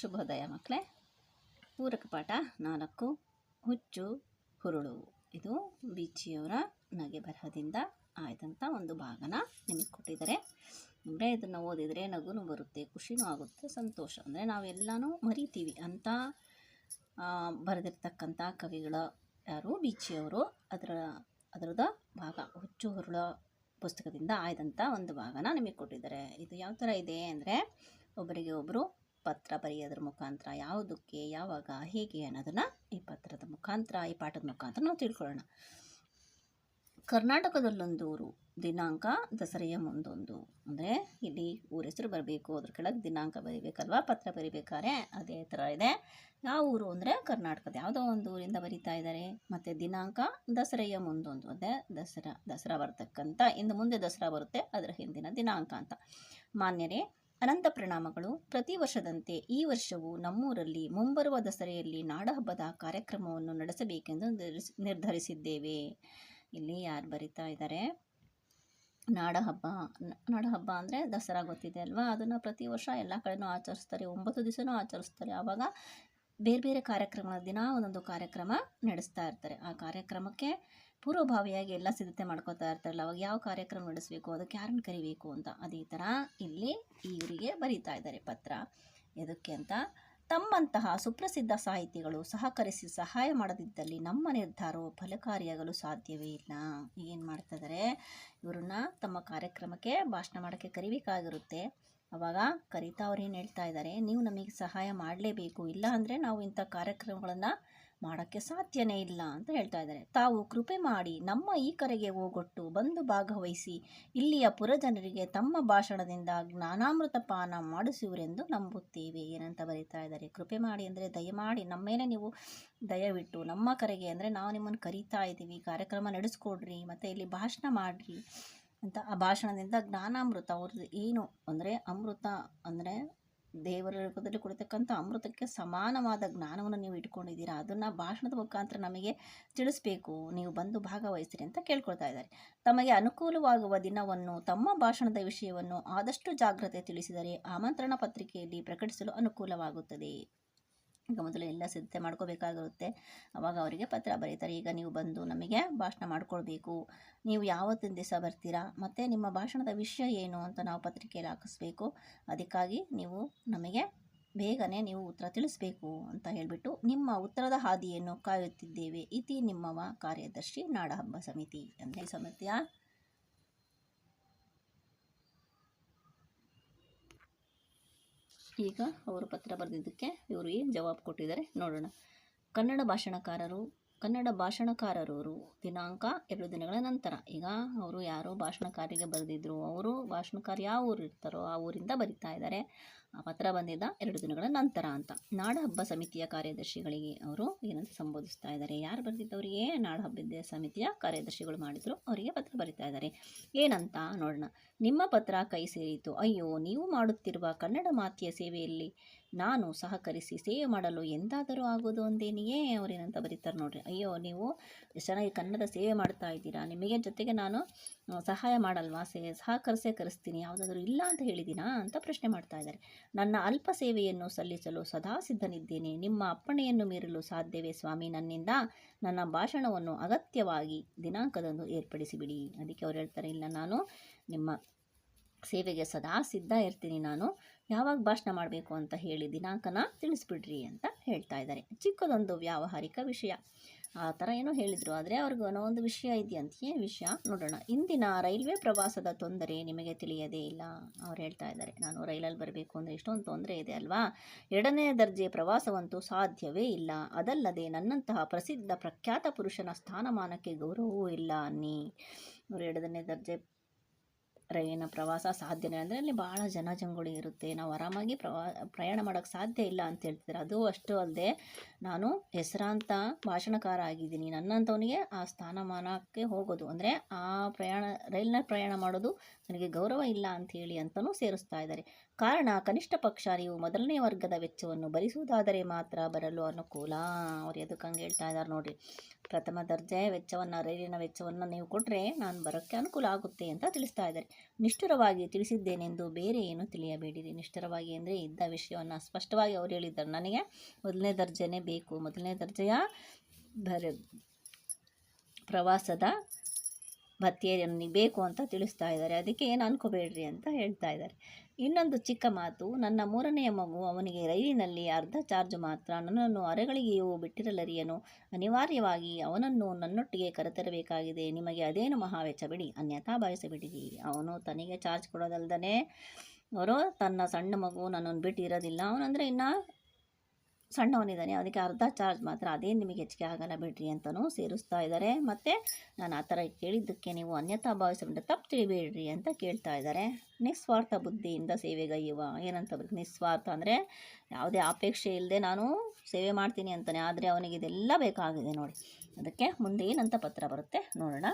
ಶುಭೋದಯ ಮಕ್ಕಳೇ. ಪೂರಕ ಪಾಠ ನಾಲ್ಕು. ಹುಚ್ಚು ಹುರುಳು. ಇದು ಬೀಚಿಯವರ ನಗೆ ಬರಹದಿಂದ ಆಯ್ದಂಥ ಒಂದು ಭಾಗನ ನಿಮಗೆ ಕೊಟ್ಟಿದ್ದಾರೆ. ಅಂದರೆ ಇದನ್ನು ಓದಿದರೆ ನಗುನು ಬರುತ್ತೆ ಖುಷಿನೂ ಆಗುತ್ತೆ ಸಂತೋಷ. ಅಂದರೆ ನಾವೆಲ್ಲನೂ ಮರಿತೀವಿ. ಅಂತ ಆ, ಬರೆದಿರ್ತಕ್ಕಂಥ ಕವಿಗಳ ಯಾರು? ಬೀಚಿಯವರು. ಅದರ ಅದರದ ಭಾಗ ಹುಚ್ಚು ಹುರುಳ ಪುಸ್ತಕದಿಂದ ಆಯ್ದಂಥ ಒಂದು ಭಾಗನ ನಿಮಗೆ ಕೊಟ್ಟಿದ್ದಾರೆ. ಇದು ಯಾವ ಥರ ಇದೆ ಅಂದರೆ ಒಬ್ಬರಿಗೆ ಒಬ್ಬರು ಪತ್ರ ಬರೆಯೋದ್ರ ಮುಖಾಂತರ ಯಾವುದಕ್ಕೆ, ಯಾವಾಗ, ಹೇಗೆ ಅನ್ನೋದನ್ನು ಈ ಪತ್ರದ ಮುಖಾಂತರ, ಈ ಪಾಠದ ಮುಖಾಂತರ ನಾವು ತಿಳ್ಕೊಳ್ಳೋಣ. ಕರ್ನಾಟಕದಲ್ಲೊಂದು ಊರು, ದಿನಾಂಕ ದಸರೆಯ ಮುಂದೊಂದು. ಅಂದರೆ ಇಲ್ಲಿ ಊರ ಹೆಸರು ಬರಬೇಕು, ಅದ್ರ ಕೆಳಗೆ ದಿನಾಂಕ ಬರೀಬೇಕಲ್ವಾ, ಪತ್ರ ಬರಿಬೇಕಾದ್ರೆ ಅದೇ ಥರ ಇದೆ. ಯಾವ ಊರು ಅಂದರೆ ಕರ್ನಾಟಕದ ಯಾವುದೋ ಒಂದು ಊರಿಂದ ಬರಿತಾ ಇದ್ದಾರೆ. ಮತ್ತು ದಿನಾಂಕ ದಸರೆಯ ಮುಂದೊಂದು, ಅಂದರೆ ದಸರಾ ದಸರಾ ಬರ್ತಕ್ಕಂಥ, ಇನ್ನು ಮುಂದೆ ದಸರಾ ಬರುತ್ತೆ, ಅದರ ಹಿಂದಿನ ದಿನಾಂಕ ಅಂತ. ಮಾನ್ಯರೇ ಅನಂತ ಪ್ರಣಾಮಗಳು. ಪ್ರತಿ ವರ್ಷದಂತೆ ಈ ವರ್ಷವೂ ನಮ್ಮೂರಲ್ಲಿ ಮುಂಬರುವ ದಸರೆಯಲ್ಲಿ ನಾಡಹಬ್ಬದ ಕಾರ್ಯಕ್ರಮವನ್ನು ನಡೆಸಬೇಕೆಂದು ನಿರ್ಧರಿಸಿ- ನಿರ್ಧರಿಸಿದ್ದೇವೆ. ಇಲ್ಲಿ ಯಾರು ಬರಿತಾ ಇದ್ದಾರೆ? ನಾಡಹಬ್ಬ. ನಾಡಹಬ್ಬ ಅಂದರೆ ದಸರಾ ಗೊತ್ತಿದೆ ಅಲ್ವಾ? ಅದನ್ನು ಪ್ರತಿ ವರ್ಷ ಎಲ್ಲ ಕಡೆನೂ ಆಚರಿಸ್ತಾರೆ. ಒಂಬತ್ತು ದಿವಸನೂ ಆಚರಿಸ್ತಾರೆ. ಆವಾಗ ಬೇರೆ ಬೇರೆ ಕಾರ್ಯಕ್ರಮಗಳ ದಿನ ಒಂದೊಂದು ಕಾರ್ಯಕ್ರಮ ನಡೆಸ್ತಾ ಇರ್ತಾರೆ. ಆ ಕಾರ್ಯಕ್ರಮಕ್ಕೆ ಪೂರ್ವಭಾವಿಯಾಗಿ ಎಲ್ಲ ಸಿದ್ಧತೆ ಮಾಡ್ಕೋತಾ ಇರ್ತಾರಲ್ಲ, ಅವಾಗ ಯಾವ ಕಾರ್ಯಕ್ರಮ ನಡೆಸಬೇಕು, ಅದಕ್ಕೆ ಯಾರನ್ನು ಕರಿಬೇಕು ಅಂತ, ಅದೇ ಥರ ಇಲ್ಲಿ ಇವರಿಗೆ ಬರೀತಾ ಇದ್ದಾರೆ ಪತ್ರ. ಎದಕ್ಕೆ ಅಂತ? ತಮ್ಮಂತಹ ಸುಪ್ರಸಿದ್ಧ ಸಾಹಿತಿಗಳು ಸಹಕರಿಸಿ ಸಹಾಯ ಮಾಡದಿದ್ದಲ್ಲಿ ನಮ್ಮ ನಿರ್ಧಾರವು ಫಲಕಾರಿಯಾಗಲು ಸಾಧ್ಯವೇ ಇಲ್ಲ. ಏನು ಮಾಡ್ತಾ ಇದ್ದಾರೆ ಇವ್ರನ್ನ ತಮ್ಮ ಕಾರ್ಯಕ್ರಮಕ್ಕೆ ಭಾಷಣ ಮಾಡೋಕ್ಕೆ ಕರಿಬೇಕಾಗಿರುತ್ತೆ. ಅವಾಗ ಕರಿತಾ ಅವ್ರು ಏನು ಹೇಳ್ತಾ ಇದ್ದಾರೆ ನೀವು ನಮಗೆ ಸಹಾಯ ಮಾಡಲೇಬೇಕು, ಇಲ್ಲ ಅಂದರೆ ನಾವು ಇಂಥ ಕಾರ್ಯಕ್ರಮಗಳನ್ನು ಮಾಡೋಕ್ಕೆ ಸಾಧ್ಯನೇ ಇಲ್ಲ ಅಂತ ಹೇಳ್ತಾ ಇದ್ದಾರೆ. ತಾವು ಕೃಪೆ ಮಾಡಿ ನಮ್ಮ ಈ ಕರೆಗೆ ಹೋಗೊಟ್ಟು ಬಂದು ಭಾಗವಹಿಸಿ, ಇಲ್ಲಿಯ ಪುರಜನರಿಗೆ ತಮ್ಮ ಭಾಷಣದಿಂದ ಜ್ಞಾನಾಮೃತ ಪಾನ ಮಾಡಿಸುವರೆಂದು ನಂಬುತ್ತೇವೆ ಏನಂತ ಬರೀತಾ ಇದ್ದಾರೆ. ಕೃಪೆ ಮಾಡಿ ಅಂದರೆ ದಯಮಾಡಿ ನಮ್ಮ ಮೇಲೆ ನೀವು ದಯವಿಟ್ಟು ನಮ್ಮ ಕರೆಗೆ ಅಂದರೆ ನಾವು ನಿಮ್ಮನ್ನು ಕರೀತಾ ಇದ್ದೀವಿ, ಕಾರ್ಯಕ್ರಮ ನಡೆಸ್ಕೊಡ್ರಿ, ಮತ್ತು ಇಲ್ಲಿ ಭಾಷಣ ಮಾಡಿರಿ ಅಂತ ಆ ಭಾಷಣದಿಂದ ಜ್ಞಾನಾಮೃತ ಅವ್ರದ್ದು ಏನು ಅಂದರೆ ಅಮೃತ ಅಂದರೆ ದೇವರ ರೂಪದಲ್ಲಿ ಕೊಡತಕ್ಕಂಥ ಅಮೃತಕ್ಕೆ ಸಮಾನವಾದ ಜ್ಞಾನವನ್ನು ನೀವು ಇಟ್ಕೊಂಡಿದ್ದೀರಾ, ಅದನ್ನು ಭಾಷಣದ ಮುಖಾಂತರ ನಮಗೆ ತಿಳಿಸ್ಬೇಕು. ನೀವು ಬಂದು ಭಾಗವಹಿಸಿರಿ ಅಂತ ಕೇಳ್ಕೊಳ್ತಾ ಇದ್ದಾರೆ. ತಮಗೆ ಅನುಕೂಲವಾಗುವ ದಿನವನ್ನು, ತಮ್ಮ ಭಾಷಣದ ವಿಷಯವನ್ನು ಆದಷ್ಟು ಜಾಗ್ರತೆ ತಿಳಿಸಿದರೆ ಆಮಂತ್ರಣ ಪತ್ರಿಕೆಯಲ್ಲಿ ಪ್ರಕಟಿಸಲು ಅನುಕೂಲವಾಗುತ್ತದೆ. ಈಗ ಮೊದಲು ಎಲ್ಲ ಸಿದ್ಧತೆ ಮಾಡ್ಕೋಬೇಕಾಗಿರುತ್ತೆ. ಅವಾಗ ಅವರಿಗೆ ಪತ್ರ ಬರೀತಾರೆ, ಈಗ ನೀವು ಬಂದು ನಮಗೆ ಭಾಷಣ ಮಾಡ್ಕೊಳ್ಬೇಕು. ನೀವು ಯಾವತ್ತಿನ ದಿವಸ ಬರ್ತೀರಾ? ಮತ್ತು ನಿಮ್ಮ ಭಾಷಣದ ವಿಷಯ ಏನು ಅಂತ ನಾವು ಪತ್ರಿಕೆಯಲ್ಲಿ ಹಾಕಿಸ್ಬೇಕು. ಅದಕ್ಕಾಗಿ ನೀವು ನಮಗೆ ಬೇಗನೆ ನೀವು ಉತ್ತರ ತಿಳಿಸ್ಬೇಕು ಅಂತ ಹೇಳಿಬಿಟ್ಟು ನಿಮ್ಮ ಉತ್ತರದ ಹಾದಿಯನ್ನು ಕಾಯುತ್ತಿದ್ದೇವೆ. ಇತಿ ನಿಮ್ಮವ ಕಾರ್ಯದರ್ಶಿ ನಾಡಹಬ್ಬ ಸಮಿತಿ. ಅಂದರೆ ಸಮಿತಿಯ ಈಗ ಅವರು ಪತ್ರ ಬರೆದಿದ್ದಕ್ಕೆ ಇವರು ಏನು ಜವಾಬು ಕೊಟ್ಟಿದ್ದಾರೆ ನೋಡೋಣ. ಕನ್ನಡ ಭಾಷಣಕಾರರು ಕನ್ನಡ ಭಾಷಣಕಾರರವರು ದಿನಾಂಕ ಎರಡು ದಿನಗಳ ನಂತರ. ಈಗ ಅವರು ಯಾರೋ ಭಾಷಣಕಾರಿಗೆ ಬರೆದಿದ್ರು, ಅವರು ಭಾಷಣಕಾರ ಯಾವ ಊರು ಇರ್ತಾರೋ ಆ ಊರಿಂದ ಬರಿತಾ ಇದ್ದಾರೆ. ಆ ಪತ್ರ ಬಂದಿದ್ದ ಎರಡು ದಿನಗಳ ನಂತರ ಅಂತ. ನಾಡಹಬ್ಬ ಸಮಿತಿಯ ಕಾರ್ಯದರ್ಶಿಗಳಿಗೆ ಅವರು ಏನಂತ ಸಂಬೋಧಿಸ್ತಾ ಇದ್ದಾರೆ? ಯಾರು ಬರೆದಿದ್ದವರಿಗೆ ನಾಡಹಬ್ಬದ ಸಮಿತಿಯ ಕಾರ್ಯದರ್ಶಿಗಳು ಮಾಡಿದ್ರು, ಅವರಿಗೆ ಪತ್ರ ಬರಿತಾ ಇದ್ದಾರೆ. ಏನಂತ ನೋಡೋಣ. ನಿಮ್ಮ ಪತ್ರ ಕೈ ಸೇರಿತು. ಅಯ್ಯೋ, ನೀವು ಮಾಡುತ್ತಿರುವ ಕನ್ನಡ ಮಾತೆಯ ಸೇವೆಯಲ್ಲಿ ನಾನು ಸಹಕರಿಸಿ ಸೇವೆ ಮಾಡಲು ಎಂದಾದರೂ ಆಗೋದು ಒಂದೇನೆಯೇ ಅವರೇನಂತ ಬರೀತಾರೆ ನೋಡ್ರಿ. ಅಯ್ಯೋ, ನೀವು ಚೆನ್ನಾಗಿ ಕನ್ನಡ ಸೇವೆ ಮಾಡ್ತಾ ಇದ್ದೀರಾ. ನಿಮಗೆ ಜೊತೆಗೆ ನಾನು ಸಹಾಯ ಮಾಡಲ್ವಾ? ಸೇ, ಸಹಕರಿಸೇ ಕರೆಸ್ತೀನಿ. ಯಾವುದಾದ್ರೂ ಇಲ್ಲ ಅಂತ ಹೇಳಿದ್ದೀನಾ ಅಂತ ಪ್ರಶ್ನೆ ಮಾಡ್ತಾ ಇದ್ದಾರೆ. ನನ್ನ ಅಲ್ಪ ಸೇವೆಯನ್ನು ಸಲ್ಲಿಸಲು ಸದಾ ಸಿದ್ಧನಿದ್ದೇನೆ. ನಿಮ್ಮ ಅಪ್ಪಣೆಯನ್ನು ಮೀರಲು ಸಾಧ್ಯವೇ ಸ್ವಾಮಿ? ನನ್ನಿಂದ ನನ್ನ ಭಾಷಣವನ್ನು ಅಗತ್ಯವಾಗಿ ದಿನಾಂಕದಂದು ಏರ್ಪಡಿಸಿಬಿಡಿ. ಅದಕ್ಕೆ ಅವ್ರು ಹೇಳ್ತಾರೆ, ಇಲ್ಲ, ನಾನು ನಿಮ್ಮ ಸೇವೆಗೆ ಸದಾ ಸಿದ್ಧ ಇರ್ತೀನಿ ನಾನು. ಯಾವಾಗ ಭಾಷಣ ಮಾಡಬೇಕು ಅಂತ ಹೇಳಿ ದಿನಾಂಕನ ತಿಳಿಸ್ಬಿಡ್ರಿ ಅಂತ ಹೇಳ್ತಾ ಇದ್ದಾರೆ. ಚಿಕ್ಕದೊಂದು ವ್ಯಾವಹಾರಿಕ ವಿಷಯ. ಆ ಥರ ಏನೋ ಹೇಳಿದರು. ಆದರೆ ಅವ್ರಿಗೆ ಅನ್ನೋ ಒಂದು ವಿಷಯ ಇದೆಯಂತೆಯೇ ವಿಷಯ. ನೋಡೋಣ. ಇಂದಿನ ರೈಲ್ವೆ ಪ್ರವಾಸದ ತೊಂದರೆ ನಿಮಗೆ ತಿಳಿಯದೇ ಇಲ್ಲ. ಅವ್ರು ಹೇಳ್ತಾ ಇದ್ದಾರೆ. ನಾನು ರೈಲಲ್ಲಿ ಬರಬೇಕು ಅಂದರೆ ಎಷ್ಟೊಂದು ತೊಂದರೆ ಇದೆ ಅಲ್ವಾ? ಎರಡನೇ ದರ್ಜೆ ಪ್ರವಾಸವಂತೂ ಸಾಧ್ಯವೇ ಇಲ್ಲ. ಅದಲ್ಲದೆ ನನ್ನಂತಹ ಪ್ರಸಿದ್ಧ ಪ್ರಖ್ಯಾತ ಪುರುಷನ ಸ್ಥಾನಮಾನಕ್ಕೆ ಗೌರವವೂ ಇಲ್ಲ ಅನ್ನಿ. ಅವರು ಎರಡನೇ ದರ್ಜೆ ರೈಲಿನ ಪ್ರವಾಸ ಸಾಧ್ಯನೇ? ಅಂದರೆ ಅಲ್ಲಿ ಭಾಳ ಜನಜಂಗುಳಿ ಇರುತ್ತೆ. ನಾವು ಆರಾಮಾಗಿ ಪ್ರವಾ, ಪ್ರಯಾಣ ಮಾಡೋಕ್ಕೆ ಸಾಧ್ಯ ಇಲ್ಲ ಅಂತ ಹೇಳ್ತಿದ್ದಾರೆ ಅದು ಅಷ್ಟು ಅಲ್ಲದೆ ನಾನು ಹೆಸರಾಂತ ಭಾಷಣಕಾರ ಆಗಿದ್ದೀನಿ ನನ್ನಂಥವನಿಗೆ ಆ ಸ್ಥಾನಮಾನಕ್ಕೆ ಹೋಗೋದು. ಅಂದರೆ ಆ ಪ್ರಯಾಣ, ರೈಲಿನ ಪ್ರಯಾಣ ಮಾಡೋದು ನನಗೆ ಗೌರವ ಇಲ್ಲ ಅಂತ ಹೇಳಿ ಅಂತಲೂ ಸೇರಿಸ್ತಾ ಇದ್ದಾರೆ. ಕಾರಣ ಕನಿಷ್ಠ ಪಕ್ಷ ನೀವು ಮೊದಲನೇ ವರ್ಗದ ವೆಚ್ಚವನ್ನು ಭರಿಸುವುದಾದರೆ ಮಾತ್ರ ಬರಲು ಅನುಕೂಲ. ಅವ್ರು ಎದಕ್ಕೆ ಹಂಗೆ ಹೇಳ್ತಾ ಇದ್ದಾರೆ ನೋಡಿರಿ ಪ್ರಥಮ ದರ್ಜೆ ವೆಚ್ಚವನ್ನು ರೈಲಿನ ವೆಚ್ಚವನ್ನು ನೀವು ಕೊಟ್ಟರೆ ನಾನು ಬರೋಕ್ಕೆ ಅನುಕೂಲ ಆಗುತ್ತೆ ಅಂತ ತಿಳಿಸ್ತಾ ಇದ್ದಾರೆ ನಿಷ್ಠುರವಾಗಿ ತಿಳಿಸಿದ್ದೇನೆಂದು ಬೇರೆ ಏನು ತಿಳಿಯಬೇಡಿರಿ. ನಿಷ್ಠುರವಾಗಿ ಅಂದರೆ ಇದ್ದ ವಿಷಯವನ್ನು ಸ್ಪಷ್ಟವಾಗಿ ಅವ್ರು ಹೇಳಿದ್ದಾರೆ. ನನಗೆ ಮೊದಲನೇ ದರ್ಜೆನೇ ಬೇಕು. ಮೊದಲನೇ ದರ್ಜೆಯ ಬರ, ಪ್ರವಾಸದ ಭತ್ಯೆ ನಿಮಗೆ ಬೇಕು ಅಂತ ತಿಳಿಸ್ತಾ ಇದ್ದಾರೆ. ಅದಕ್ಕೆ ಏನು ಅನ್ಕೋಬೇಡ್ರಿ ಅಂತ ಹೇಳ್ತಾ ಇದ್ದಾರೆ. ಇನ್ನೊಂದು ಚಿಕ್ಕ ಮಾತು, ನನ್ನ ಮೂರನೆಯ ಮಗು ಅವನಿಗೆ ರೈಲಿನಲ್ಲಿ ಅರ್ಧ ಚಾರ್ಜ್ ಮಾತ್ರ, ನನ್ನನ್ನು ಅರೆಗಳಿಗೆಯೂ ಬಿಟ್ಟಿರಲರಿಯನು. ಅನಿವಾರ್ಯವಾಗಿ ಅವನನ್ನು ನನ್ನೊಟ್ಟಿಗೆ ಕರೆತರಬೇಕಾಗಿದೆ. ನಿಮಗೆ ಅದೇನು ಮಹಾವೆಚ್ಚ ಬಿಡಿ. ಅನ್ಯಥಾ ಭಾವಿಸಬಿಡಿರಿ. ಅವನು ತನಗೆ ಚಾರ್ಜ್ ಕೊಡೋದಲ್ದನೇ. ಅವರು ತನ್ನ ಸಣ್ಣ ಮಗು ನನ್ನನ್ನು ಬಿಟ್ಟಿರೋದಿಲ್ಲ. ಅವನಂದರೆ ಇನ್ನು ಸಣ್ಣವನಿದ್ದಾನೆ, ಅದಕ್ಕೆ ಅರ್ಧ ಚಾರ್ಜ್ ಮಾತ್ರ ಅದೇನು ನಿಮಗೆ ಹೆಚ್ಚಿಗೆ ಆಗಲ್ಲ ಬಿಡ್ರಿ ಅಂತಲೂ ಸೇರಿಸ್ತಾ ಇದ್ದಾರೆ. ಮತ್ತು ನಾನು ಆ ಥರ ಕೇಳಿದ್ದಕ್ಕೆ ನೀವು ಅನ್ಯಥಾ ಭಾವಿಸಿಬಿಟ್ಟು ತಪ್ಪು ತಿಳಿಬೇಡ್ರಿ ಅಂತ ಕೇಳ್ತಾ ಇದ್ದಾರೆ. ನಿಸ್ವಾರ್ಥ ಬುದ್ಧಿಯಿಂದ ಸೇವೆಗೈಯುವ ಏನಂತ ಬರುತ್ತೆ ನಿಸ್ವಾರ್ಥ ಅಂದರೆ ಯಾವುದೇ ಅಪೇಕ್ಷೆ ಇಲ್ಲದೆ ನಾನು ಸೇವೆ ಮಾಡ್ತೀನಿ ಅಂತಾನೆ, ಆದರೆ ಅವನಿಗೆ ಇದೆಲ್ಲ ಬೇಕಾಗಿದೆ ನೋಡಿ. ಅದಕ್ಕೆ ಮುಂದೆ ಏನಂತ ಪತ್ರ ಬರುತ್ತೆ ನೋಡೋಣ.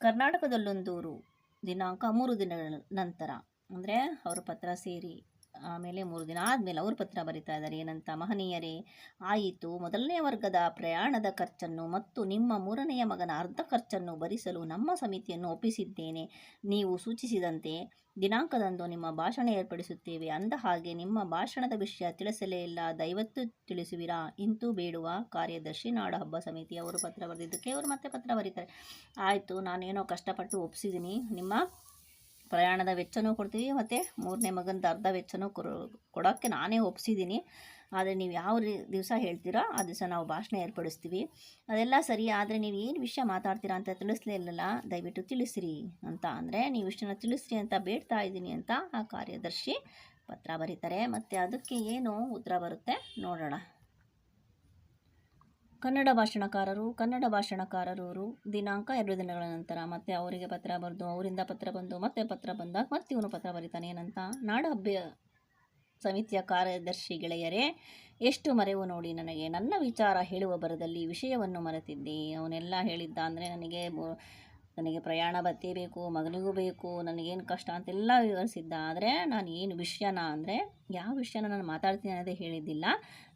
ಕರ್ನಾಟಕದಲ್ಲೊಂದೂರು ದಿನಾಂಕ ಮೂರು ದಿನಗಳ ನಂತರ, ಅಂದರೆ ಅವರ ಪತ್ರ ಸೇರಿ ಆಮೇಲೆ ಮೂರು ದಿನ ಆದಮೇಲೆ ಅವರು ಪತ್ರ ಬರಿತಾ ಇದ್ದಾರೆ, ಏನಂತ ಮಹನೀಯರೇ, ಆಯಿತು. ಮೊದಲನೇ ವರ್ಗದ ಪ್ರಯಾಣದ ಖರ್ಚನ್ನು ಮತ್ತು ನಿಮ್ಮ ಮೂರನೆಯ ಮಗನ ಅರ್ಧ ಖರ್ಚನ್ನು ಭರಿಸಲು ನಮ್ಮ ಸಮಿತಿಯನ್ನು ಒಪ್ಪಿಸಿದ್ದೇನೆ. ನೀವು ಸೂಚಿಸಿದಂತೆ ದಿನಾಂಕದಂದು ನಿಮ್ಮ ಭಾಷಣ ಏರ್ಪಡಿಸುತ್ತೇವೆ. ಅಂದ ಹಾಗೆ ನಿಮ್ಮ ಭಾಷಣದ ವಿಷಯ ತಿಳಿಸಲೇ ಇಲ್ಲ. ದಯವಿಟ್ಟು ತಿಳಿಸುವಿರಾ? ಇಂತೂ ಬೇಡುವ ಕಾರ್ಯದರ್ಶಿ ನಾಡಹಬ್ಬ ಸಮಿತಿ ಅವರು ಪತ್ರ ಬರೆದಿದ್ದಕ್ಕೆ ಅವರು ಮತ್ತೆ ಪತ್ರ ಬರೀತಾರೆ. ಆಯಿತು. ನಾನೇನೋ ಕಷ್ಟಪಟ್ಟು ಒಪ್ಪಿಸಿದ್ದೀನಿ ನಿಮ್ಮ ಪ್ರಯಾಣದ ವೆಚ್ಚನೂ ಕೊಡ್ತೀವಿ ಮತ್ತು ಮೂರನೇ ಮಗನದ ಅರ್ಧ ವೆಚ್ಚನೂ ಕೊಡೋಕ್ಕೆ ನಾನೇ ಒಪ್ಸಿದ್ದೀನಿ. ಆದರೆ ನೀವು ಯಾವ ದಿವಸ ಹೇಳ್ತೀರೋ ಆ ದಿವಸ ನಾವು ಭಾಷಣ ಏರ್ಪಡಿಸ್ತೀವಿ. ಅದೆಲ್ಲ ಸರಿ, ಆದರೆ ನೀವು ಏನು ವಿಷಯ ಮಾತಾಡ್ತೀರಾ ಅಂತ ತಿಳಿಸ್ಲೇ ಇಲ್ಲಲ್ಲ, ದಯವಿಟ್ಟು ತಿಳಿಸ್ರಿ ಅಂತ ಅಂದರೆ ನೀವು ಇಷ್ಟನ್ನು ತಿಳಿಸ್ರಿ ಅಂತ ಬೇಡ್ತಾ ಇದ್ದೀನಿ ಅಂತ ಆ ಕಾರ್ಯದರ್ಶಿ ಪತ್ರ ಬರೀತಾರೆ. ಮತ್ತು ಅದಕ್ಕೆ ಏನು ಉತ್ತರ ಬರುತ್ತೆ ನೋಡೋಣ. ಕನ್ನಡ ಭಾಷಣಕಾರರು, ಕನ್ನಡ ಭಾಷಣಕಾರರವರು ದಿನಾಂಕ ಎರಡು ದಿನಗಳ ನಂತರ ಮತ್ತೆ ಅವರಿಗೆ ಪತ್ರ ಬರೆದು ಅವರಿಂದ ಪತ್ರ ಬಂದು, ಮತ್ತೆ ಪತ್ರ ಬಂದಾಗ ಮತ್ತೆ ಇವನು ಪತ್ರ ಬರೀತಾನೆ. ಏನಂತ? ನಾಡಹಬ್ಬ ಸಮಿತಿಯ ಕಾರ್ಯದರ್ಶಿ ಗೆಳೆಯರೇ, ಎಷ್ಟು ಮರೆವು ನೋಡಿ ನನಗೆ. ನನ್ನ ವಿಚಾರ ಹೇಳುವ ಬರದಲ್ಲಿ ವಿಷಯವನ್ನು ಮರೆತಿದ್ದೆ. ಅವನೆಲ್ಲ ಹೇಳಿದ್ದ ಅಂದರೆ ನನಗೆ ನನಗೆ ಪ್ರಯಾಣ ಭತ್ಯೆ ಬೇಕು, ಮಗನಿಗೂ ಬೇಕು, ನನಗೇನು ಕಷ್ಟ ಅಂತೆಲ್ಲ ವಿವರಿಸಿದ್ದ. ಆದರೆ ನಾನು ಏನು ವಿಷಯನ ಅಂದರೆ, ಯಾವ ವಿಷಯನ ನಾನು ಮಾತಾಡ್ತೀನಿ ಅನ್ನೋದೇ ಹೇಳಿದ್ದಿಲ್ಲ.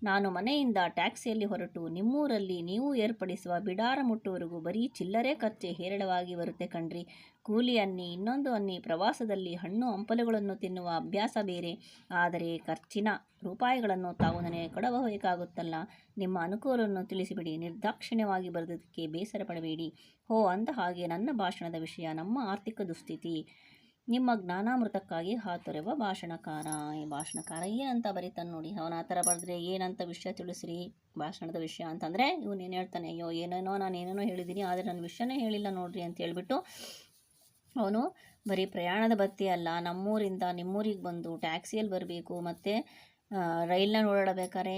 ನಾನು ಮನೆಯಿಂದ ಟ್ಯಾಕ್ಸಿಯಲ್ಲಿ ಹೊರಟು ನಿಮ್ಮೂರಲ್ಲಿ ನೀವು ಏರ್ಪಡಿಸುವ ಬಿಡಾರ ಮುಟ್ಟುವರೆಗೂ ಬರೀ ಚಿಲ್ಲರೆ ಖರ್ಚೆ ಹೇರಳವಾಗಿ ಬರುತ್ತೆ ಕಣ್ರಿ. ಕೂಲಿ ಅನ್ನಿ, ಇನ್ನೊಂದು ಅನ್ನಿ, ಪ್ರವಾಸದಲ್ಲಿ ಹಣ್ಣು ಹಂಪಲುಗಳನ್ನು ತಿನ್ನುವ ಅಭ್ಯಾಸ ಬೇರೆ. ಆದರೆ ಖರ್ಚಿನ ರೂಪಾಯಿಗಳನ್ನು ತಾವು ನನಗೆ ಕೊಡಬೇಕಾಗುತ್ತಲ್ಲ ನಿಮ್ಮ ಅನುಕೂಲವನ್ನು ತಿಳಿಸಿಬಿಡಿ. ನಿರ್ದಾಕ್ಷಿಣ್ಯವಾಗಿ ಬರೆದಕ್ಕೆ ಬೇಸರ ಪಡಬೇಡಿ. ಹೋ, ಅಂದ ಹಾಗೆ ನನ್ನ ಭಾಷಣದ ವಿಷಯ ನಮ್ಮ ಆರ್ಥಿಕ ದುಸ್ಥಿತಿ. ನಿಮ್ಮ ಜ್ಞಾನಾಮೃತಕ್ಕಾಗಿ ಹಾತೊರೆವ ಭಾಷಣಕಾರ. ಈ ಭಾಷಣಕಾರ ಏನಂತ ಬರೀತಾನೆ ನೋಡಿ. ಅವನ ಆ ಥರ ಬರೆದ್ರೆ ಏನಂತ ವಿಷಯ ತಿಳಿಸ್ರಿ, ಭಾಷಣದ ವಿಷಯ ಅಂತಂದರೆ, ಇವನು ಏನು ಹೇಳ್ತಾನೆ, ಅಯ್ಯೋ ಏನೇನೋ ನಾನು ಏನೇನೋ ಹೇಳಿದ್ದೀನಿ ಆದರೆ ನನ್ನ ವಿಷಯನೇ ಹೇಳಿಲ್ಲ ನೋಡ್ರಿ ಅಂತ ಹೇಳಿಬಿಟ್ಟು ಅವನು ಬರೀ ಪ್ರಯಾಣದ ಬತ್ತಿ ಅಲ್ಲ, ನಮ್ಮೂರಿಂದ ನಿಮ್ಮೂರಿಗೆ ಬಂದು ಟ್ಯಾಕ್ಸಿಯಲ್ಲಿ ಬರಬೇಕು, ಮತ್ತು ರೈಲ್ನ ಓಡಾಡಬೇಕಾದ್ರೆ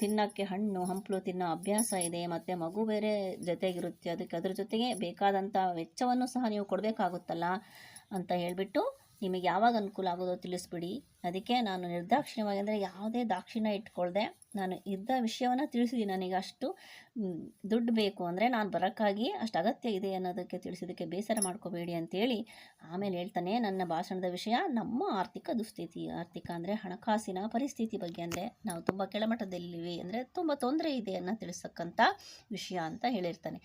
ತಿನ್ನೋಕ್ಕೆ ಹಣ್ಣು, ಹಂಪಲು ತಿನ್ನೋ ಅಭ್ಯಾಸ ಇದೆ, ಮತ್ತು ಮಗು ಬೇರೆ ಜೊತೆಗಿರುತ್ತೆ, ಅದಕ್ಕೆ ಅದ್ರ ಜೊತೆಗೆ ಬೇಕಾದಂಥ ವೆಚ್ಚವನ್ನು ಸಹ ನೀವು ಕೊಡಬೇಕಾಗುತ್ತಲ್ಲ. ಅಂತ ಹೇಳಿಬಿಟ್ಟು ನಿಮಗೆ ಯಾವಾಗ ಅನುಕೂಲ ಆಗೋದೋ ತಿಳಿಸ್ಬಿಡಿ. ಅದಕ್ಕೆ ನಾನು ನಿರ್ದಾಕ್ಷಿಣ್ಯವಾಗಿ ಅಂದರೆ ಯಾವುದೇ ದಾಕ್ಷಿಣ್ಯ ಇಟ್ಕೊಳ್ದೆ. ನಾನು ಇದ್ದ ವಿಷಯವನ್ನು ತಿಳಿಸಿದ್ದೀನಿ. ನನಗೆ ಅಷ್ಟು ದುಡ್ಡು ಬೇಕು ಅಂದರೆ ನಾನು ಬರೋಕ್ಕಾಗಿ ಅಷ್ಟು ಅಗತ್ಯ ಇದೆ ಅನ್ನೋದಕ್ಕೆ ತಿಳಿಸೋದಕ್ಕೆ ಬೇಸರ ಮಾಡ್ಕೋಬೇಡಿ ಅಂತೇಳಿ ಆಮೇಲೆ ಹೇಳ್ತಾನೆ ನನ್ನ ಭಾಷಣದ ವಿಷಯ. ನಮ್ಮ ಆರ್ಥಿಕ ದುಸ್ಥಿತಿ, ಆರ್ಥಿಕ ಅಂದರೆ ಹಣಕಾಸಿನ ಪರಿಸ್ಥಿತಿ ಬಗ್ಗೆ ಅಂದರೆ ನಾವು ತುಂಬ ಕೆಳಮಟ್ಟದಲ್ಲಿವಿ ಅಂದರೆ ತುಂಬ ತೊಂದರೆ ಇದೆ ಅನ್ನೋ ತಿಳಿಸಕ್ಕಂಥ ವಿಷಯ ಅಂತ ಹೇಳಿರ್ತಾನೆ.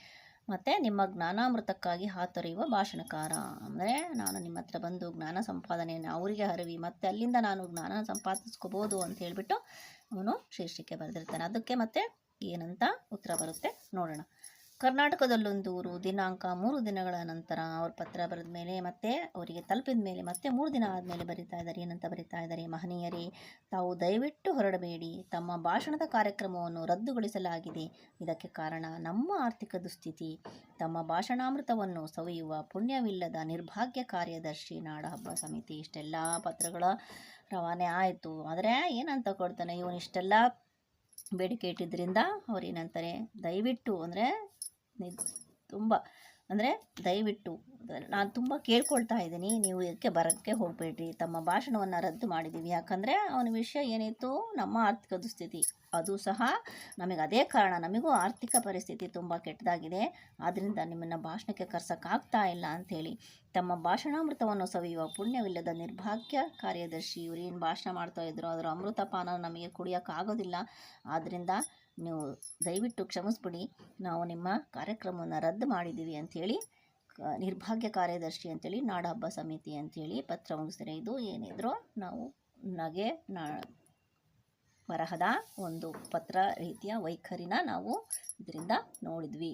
ಮತ್ತು ನಿಮ್ಮ ಜ್ಞಾನಾಮೃತಕ್ಕಾಗಿ ಹಾತೊರೆಯುವ ಭಾಷಣಕಾರ. ಅಂದರೆ ನಾನು ನಿಮ್ಮ ಹತ್ರ ಬಂದು ಜ್ಞಾನ ಸಂಪಾದನೆಯನ್ನು ಅವರಿಗೆ ಹರವಿ, ಮತ್ತು ಅಲ್ಲಿಂದ ನಾನು ಜ್ಞಾನ ಸಂಪಾದಿಸ್ಕೋಬೋದು ಅಂತ ಹೇಳಿಬಿಟ್ಟು ಅವನು ಶೀರ್ಷಿಕೆ ಬರೆದಿರ್ತಾನೆ. ಅದಕ್ಕೆ ಮತ್ತೆ ಏನಂತ ಉತ್ತರ ಬರುತ್ತೆ ನೋಡೋಣ. ಕರ್ನಾಟಕದಲ್ಲೊಂದೂರು ದಿನಾಂಕ ಮೂರು ದಿನಗಳ ನಂತರ ಅವ್ರ ಪತ್ರ ಬರೆದ ಮೇಲೆ ಮತ್ತೆ ಅವರಿಗೆ ತಲುಪಿದ ಮೇಲೆ ಮತ್ತೆ ಮೂರು ದಿನ ಆದಮೇಲೆ ಬರಿತಾ ಇದ್ದಾರೆ. ಏನಂತ ಬರಿತಾ ಇದ್ದಾರೆ? ಮಹನೀಯರೇ, ತಾವು ದಯವಿಟ್ಟು ಹೊರಡಬೇಡಿ. ತಮ್ಮ ಭಾಷಣದ ಕಾರ್ಯಕ್ರಮವನ್ನು ರದ್ದುಗೊಳಿಸಲಾಗಿದೆ. ಇದಕ್ಕೆ ಕಾರಣ ನಮ್ಮ ಆರ್ಥಿಕ ದುಸ್ಥಿತಿ. ತಮ್ಮ ಭಾಷಣಾಮೃತವನ್ನು ಸವಿಯುವ ಪುಣ್ಯವಿಲ್ಲದ ನಿರ್ಭಾಗ್ಯ ಕಾರ್ಯದರ್ಶಿ ನಾಡಹಬ್ಬ ಸಮಿತಿ. ಇಷ್ಟೆಲ್ಲ ಪತ್ರಗಳ ರವಾನೆ ಆಯಿತು. ಆದರೆ ಏನಂತ ಕೊಡ್ತಾನೆ? ಇವನಿಷ್ಟೆಲ್ಲ ಬೇಡಿಕೆ ಇಟ್ಟಿದ್ದರಿಂದ ಅವ್ರು ಏನಂತಾರೆ? ದಯವಿಟ್ಟು ಅಂದರೆ ತುಂಬ. ಅಂದರೆ ದಯವಿಟ್ಟು ನಾನು ತುಂಬ ಕೇಳ್ಕೊಳ್ತಾ ಇದ್ದೀನಿ, ನೀವು ಇದಕ್ಕೆ ಬರೋಕ್ಕೆ ಹೋಗಬೇಡ್ರಿ, ತಮ್ಮ ಭಾಷಣವನ್ನು ರದ್ದು ಮಾಡಿದ್ದೀವಿ. ಯಾಕಂದರೆ ಅವನ ವಿಷಯ ಏನಿತ್ತು, ನಮ್ಮ ಆರ್ಥಿಕ ದುಸ್ಥಿತಿ. ಅದು ಸಹ ನಮಗೆ ಅದೇ ಕಾರಣ, ನಮಗೂ ಆರ್ಥಿಕ ಪರಿಸ್ಥಿತಿ ತುಂಬ ಕೆಟ್ಟದಾಗಿದೆ. ಆದ್ದರಿಂದ ನಿಮ್ಮನ್ನು ಭಾಷಣಕ್ಕೆ ಕರ್ಸೋಕ್ಕಾಗ್ತಾ ಇಲ್ಲ ಅಂಥೇಳಿ ತಮ್ಮ ಭಾಷಣಾಮೃತವನ್ನು ಸವಿಯುವ ಪುಣ್ಯವಿಲ್ಲದ ನಿರ್ಭಾಗ್ಯ ಕಾರ್ಯದರ್ಶಿ ಇವ್ರೇನು ಭಾಷಣ ಮಾಡ್ತಾ ಇದ್ರು. ಅದರ ಅಮೃತಪಾನ ನಮಗೆ ಕುಡಿಯೋಕ್ಕಾಗೋದಿಲ್ಲ ಆದ್ದರಿಂದ ನೀವು ದಯವಿಟ್ಟು ಕ್ಷಮಿಸ್ಬಿಡಿ. ನಾವು ನಿಮ್ಮ ಕಾರ್ಯಕ್ರಮವನ್ನು ರದ್ದು ಮಾಡಿದ್ದೀವಿ ಅಂಥೇಳಿ ನಿರ್ಭಾಗ್ಯ ಕಾರ್ಯದರ್ಶಿ ಅಂತೇಳಿ ನಾಡಹಬ್ಬ ಸಮಿತಿ ಅಂಥೇಳಿ ಪತ್ರ ಮುಗಿಸಿದರೆ ಇದು ಏನಿದ್ರು ನಾವು ನಗೆ, ನಾ, ಬರಹದ ಒಂದು ಪತ್ರ ರೀತಿಯ ವೈಖರಿನ ನಾವು ಇದರಿಂದ ನೋಡಿದ್ವಿ.